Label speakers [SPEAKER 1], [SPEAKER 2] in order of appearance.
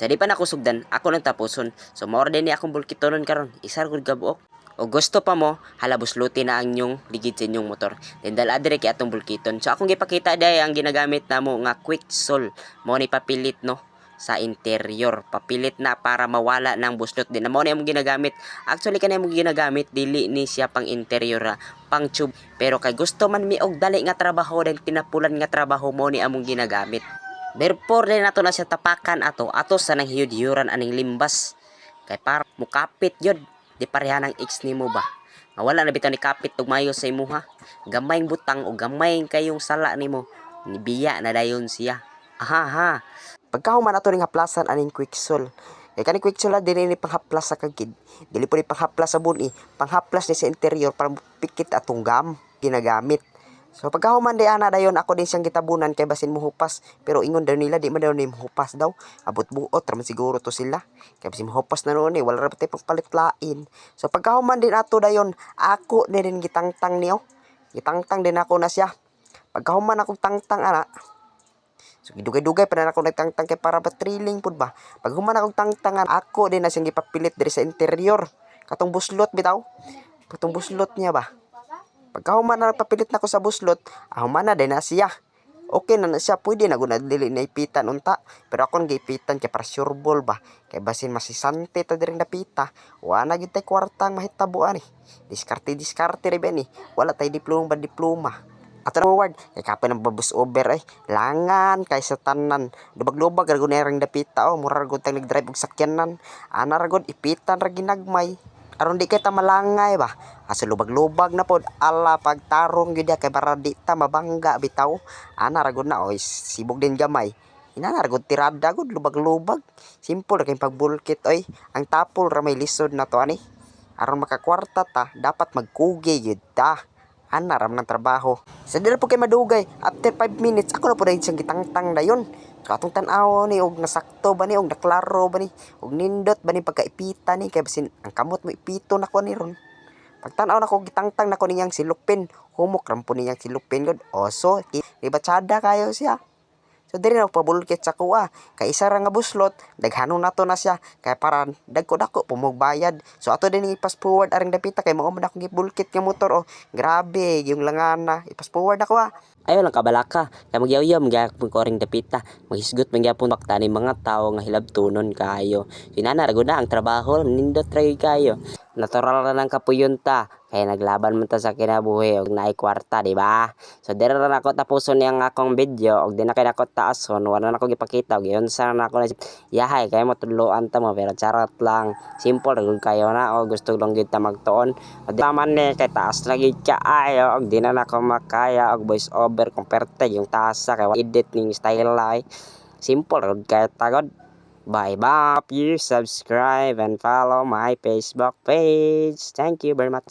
[SPEAKER 1] Sa di pa nakusugdan, ako nang tapuson. So mao din ni akong bulkitonon karon. Isa gud gabuok. O gusto pa mo, halabusluti na ang nyong ligid sa inyong motor. Then dala dire kay atong bulkiton. So akong gipakita day ang ginagamit namo nga quick sol. Mo ni papilit no sa interior. Papilit na para mawala ng buslot din. Mo ni among ginagamit. Actually kanay among ginagamit dili ni siya pang interior ha, pang tube. Pero kay gusto man mi og dali nga trabaho then tinapulan nga trabaho mo ni among ginagamit. Therefore din nato na siya tapakan ato ato sa nang hiyud-hiyuran aning limbas. Kay para mukapit yun. Di pareha ng ex nimo ba? Nga wala na bitaw ni kapit og mayo sa imuha. Gamayng butang o gamayng kayong sala nimo. Nibiya na dayon siya. Aha ha. Pagkahuman ato ning haplasan aning quicksol. Kay kani quicksol dili ni panghaplas sa kagid. Dili po ni panghaplas sa buni, panghaplas ni sa interior para pikit atong gam ginagamit. So pagkahuman di ana dayon ako din siyang gitabunan kay basin mohupas pero ingon daw nila di man daw ni mohupas daw abot buot raman siguro to sila kay basin mohupas na noon eh wala ra patay pagpalit lain so pagkahuman din ato dayon ako ni rin gitangtang niyo gitangtang din ako na siya pagkahuman akong tangtang ana So gidugay-dugay pa na ako nagtangtang kay para ba thrilling pud ba. Pag human akong tangtangan ako din na siyang gipapilit diri sa interior. Katong buslot bitaw. Katong buslot niya ba. Pagka human na papilit na ko sa buslot, ah, human na din siya. Okay na na siya, pwede na guna dili na ipitan unta. Pero akong gipitan kay para sure ba. Kay basin masisante ta diri napita. Wa na gyud tay kwartang mahitabuan eh. Diskarte diskarte ri ba ni. Wala tay diploma ba diploma. Ato na word, kay kapay ng babus over ay langan kay sa tanan. Lubag-lubag ra gud na dapita oh, mura ra gud tang nag-drive og sakyanan. Ana ra gud ipitan ra ginagmay. Aron di kita malangay ba? Asa lubag-lubag na pod. Ala pagtarong gyud kay para di ta mabangga bitaw. Ana ra na oy sibog din gamay. Ina na ra gud tirada gud lubag-lubag. Simple kay pagbulkit oy. Ang tapol ra may lisod na to ani. Aron makakwarta ta dapat magkugi gyud ta. Ana ram ng trabaho. Sa dira po kay madugay after 5 minutes ako na po dahil siyang gitangtang dayon katong tan-aw ni og nasakto ba ni og naklaro ba ni og nindot ba ni pagkaipita ni kay basin ang kamot mo ipito na ko ni ron. Pagtan-aw na ko gitangtang na ko niyang silupin humok ram po niyang silupin gud oso di batsada kayo siya So diri na pabulkit sa kuha. Kay isa ra nga buslot, daghanon nato na siya. Kay para dagko dako pumugbayad. So ato din ipas forward aring dapita kay mao man akong gibulkit nga motor oh. Grabe yung langana. Ipas forward ako ah. Ayo lang kabalaka. Kay magyaw-yaw magyapon ko aring dapita. Maghisgot magyapon bakta ni mga tao nga hilabtunon kayo. Sinana ra na ang trabaho nindot ra kayo. Natural ra ng kapuyon ta. Kaya naglaban man ta sa kinabuhi og naay kwarta, di ba? So dira ra nako tapuson niyang akong video og di na kay nako taason, wala na ako gipakita og yun sa na ako na yahay kay mo tudloan ta mo pero charot lang. Simple ra kayo na o gusto lang gyud ta magtuon. O di man ni kay taas lagi kaayo og di na nako makaya og voice over comperte yung tasa kay edit ning style ay. Simple ra kay tagod. Bye bye. You subscribe and follow my Facebook page. Thank you very much.